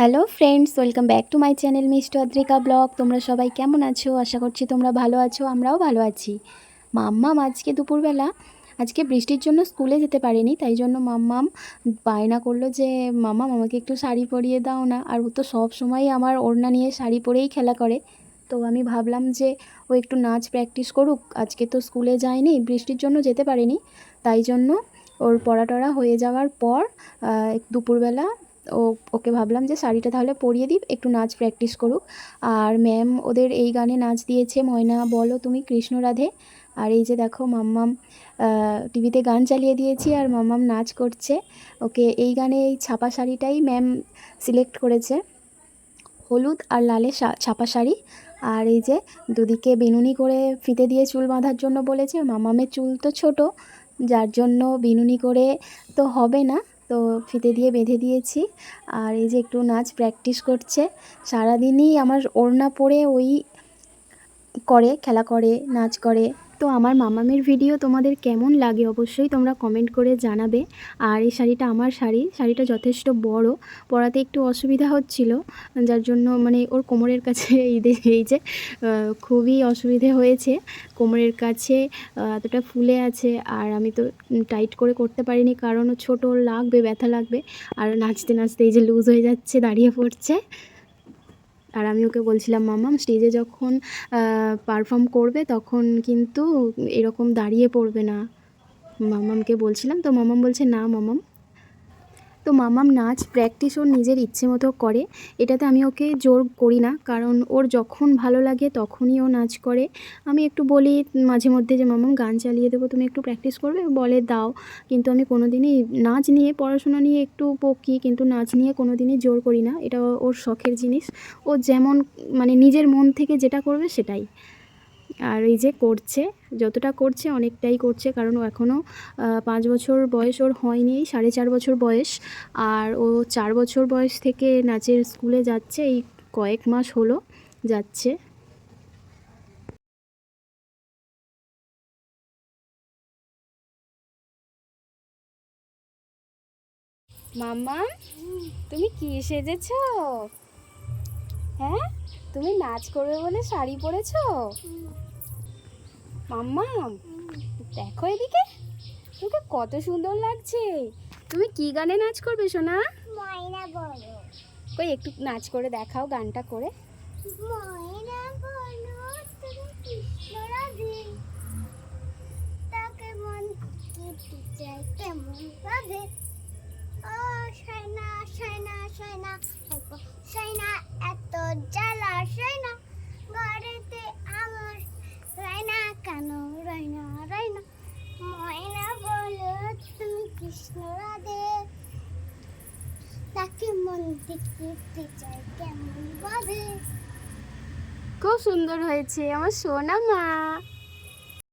Hello friends welcome back to my channel mister Adrika vlog তোমরা সবাই কেমন আছো? আশা করছি তোমরা ভালো আছো, আমরাও ভালো আছি। মাম্মাম, আজকে দুপুরবেলা, আজকে বৃষ্টির জন্য স্কুলে যেতে পারেনি, তাই জন্য মাম্মাম বায়না করল যে, মাম্মাম, আমাকে একটু শাড়ি পরিয়ে দাও না। আর ও তো সব সময় আমার ওড়না নিয়ে শাড়ি পরেই খেলা করে। তো আমি ভাবলাম যে, ও একটু নাচ প্র্যাকটিস করুক। আজকে তো স্কুলে যায়নি, বৃষ্টির জন্য যেতে পারেনি। তাই জন্য ওর পড়া টড়া হয়ে যাওয়ার পর দুপুরবেলা ও, ওকে ভাবলাম যে শাড়িটা তাহলে পরিয়ে দিই, একটু নাচ প্র্যাকটিস করুক। আর ম্যাম ওদের এই গানে নাচ দিয়েছে, ময়না, বলো তুমি, কৃষ্ণ রাধে। আর এই যে দেখো মাম্মাম টিভিতে গান চালিয়ে দিয়েছি আর মাম্মাম নাচ করছে। ওকে এই গানে এই ছাপা শাড়িটাই ম্যাম সিলেক্ট করেছে। হলুদ আর লালে ছাপা শাড়ি। আর এই যে দুদিকে বিনুনি করে ফিতে দিয়ে চুল বাঁধার জন্য বলেছে মামামের চুল তো ছোট, যার জন্য বিনুনি করে তো হবে না। তো ফিতে দিয়ে বেঁধে দিয়েছি। আর এই যে একটু নাচ প্র্যাকটিস করছে। সারাদিনই আমার ওড়না পরে ওই করে, খেলা করে, নাচ করে। তো আমার মামামের ভিডিও তোমাদের কেমন লাগে অবশ্যই তোমরা কমেন্ট করে জানাবে। আর এই শাড়িটা আমার শাড়ি, শাড়িটা যথেষ্ট বড়, পরাতে একটু অসুবিধা হচ্ছিল, যার জন্য মানে ওর কোমরের কাছে এই যে এই যে খুবই অসুবিধে হয়েছে। কোমরের কাছে এতটা ফুলে আছে, আর আমি তো টাইট করে করতে পারিনি, কারণ ছোট লাগবে, ব্যথা লাগবে, আর নাচতে নাচতে এই যে লুজ হয়ে যাচ্ছে, দাঁড়িয়ে পড়ছে। আর আমি ওকে বলছিলাম, মামাম স্টেজে যখন পারফর্ম করবে তখন কিন্তু এরকম দাঁড়িয়ে পড়বে না। মামামকে বলছিলাম, তো মামাম বলছে, না, মামাম। তো মামাম নাচ প্র্যাকটিস ওর নিজের ইচ্ছে মতো করে। এটাতে আমি ওকে জোর করি না, কারণ ওর যখন ভালো লাগে তখনই ও নাচ করে। আমি একটু বলি মাঝে মধ্যে যে, মামাম, গান চালিয়ে দেবো, তুমি একটু প্র্যাকটিস করবে? বলে, দাও। কিন্তু আমি কোনো দিনই নাচ নিয়ে, পড়াশোনা নিয়ে একটু বকি কিন্তু নাচ নিয়ে কোনো দিনই জোর করি না। এটা ওর শখের জিনিস। ও যেমন মানে নিজের মন থেকে যেটা করবে সেটাই। আর এই যে করছে, যতটা করছে অনেকটাই করছে, কারণ ও এখনও পাঁচ বছর বয়স ওর হয়নি, সাড়ে চার বছর বয়স। আর ও চার বছর বয়স থেকে নাচের স্কুলে যাচ্ছে, এই কয়েক মাস হলো যাচ্ছে। মাম্মা, তুমি কি সেজেছ? হ্যাঁ তুমি নাচ করবে বলে শাড়ি পরেছো? মাম্মা দেখো এদিকে। তোকে কত সুন্দর লাগছে। তুমি কি গানে নাচ করবে সোনা? কই একটু নাচ করে দেখাও গানটা করে। ময়না খুব সুন্দর হয়েছে আমার সোনা মা।